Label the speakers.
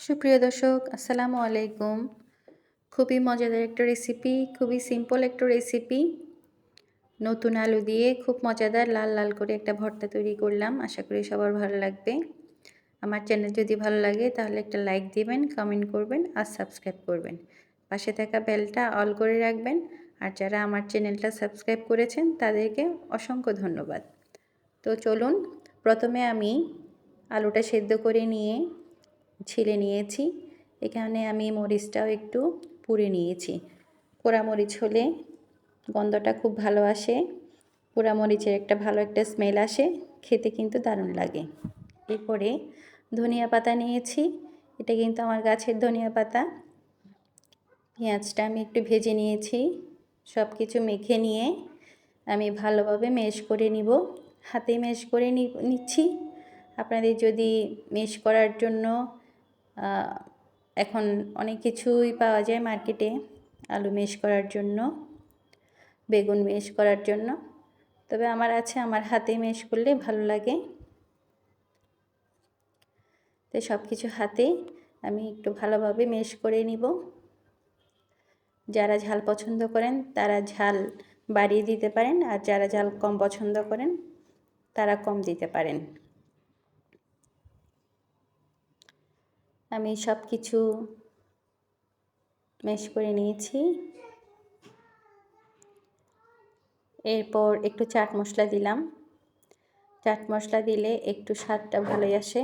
Speaker 1: সুপ্রিয় দর্শক, আসসালামু আলাইকুম। খুবই মজাদার একটা রেসিপি খুবই সিম্পল একটা রেসিপি নতুন আলু দিয়ে খুব মজাদার লাল লাল করে একটা ভর্তা তৈরি করলাম। আশা করি সবার ভালো লাগবে। আমার চ্যানেল যদি ভালো লাগে তাহলে একটা লাইক দিবেন কমেন্ট করবেন আর সাবস্ক্রাইব করবেন। পাশে থাকা বেলটা অল করে রাখবেন। আর যারা আমার চ্যানেলটা সাবস্ক্রাইব করেছেন, তাদেরকে অসংখ্য ধন্যবাদ। তো চলুন, প্রথমে আমি আলুটা সেদ্ধ করে নিয়ে ছিলে নিয়েছি। এখানে আমি মরিচটাও একটু পুড়ে নিয়েছি। পোড়া মরিচ হলে গন্ধটা খুব ভালো আসে। পোড়া মরিচের একটা ভালো একটা স্মেল আসে। খেতে কিন্তু দারুণ লাগে। এরপরে ধনিয়া পাতা নিয়েছি। এটা কিন্তু আমার গাছের ধনিয়া পাতা। পেঁয়াজটা আমি একটু ভেজে নিয়েছি। সব কিছু মেখে নিয়ে আমি ভালোভাবে মেশ করে নিব। হাতে মেশ করে নিচ্ছি। আপনাদের যদি মেশ করার জন্য এখন অনেক কিছুই পাওয়া যায় মার্কেটে। আলু মেশ করার জন্য, বেগুন মেশ করার জন্য। তবে আমার আছে, আমার হাতে মেশ করলে ভালো লাগে। তো সব কিছু হাতে আমি একটু ভালোভাবে মেশ করে নিব। যারা ঝাল পছন্দ করেন, তারা ঝাল বাড়িয়ে দিতে পারেন, আর যারা ঝাল কম পছন্দ করেন, তারা কম দিতে পারেন। আমি সব কিছু ম্যাশ করে নিয়েছি। এরপর একটু চাট মশলা দিলাম। চাট মশলা দিলে একটু স্বাদটা ভালোই আসে।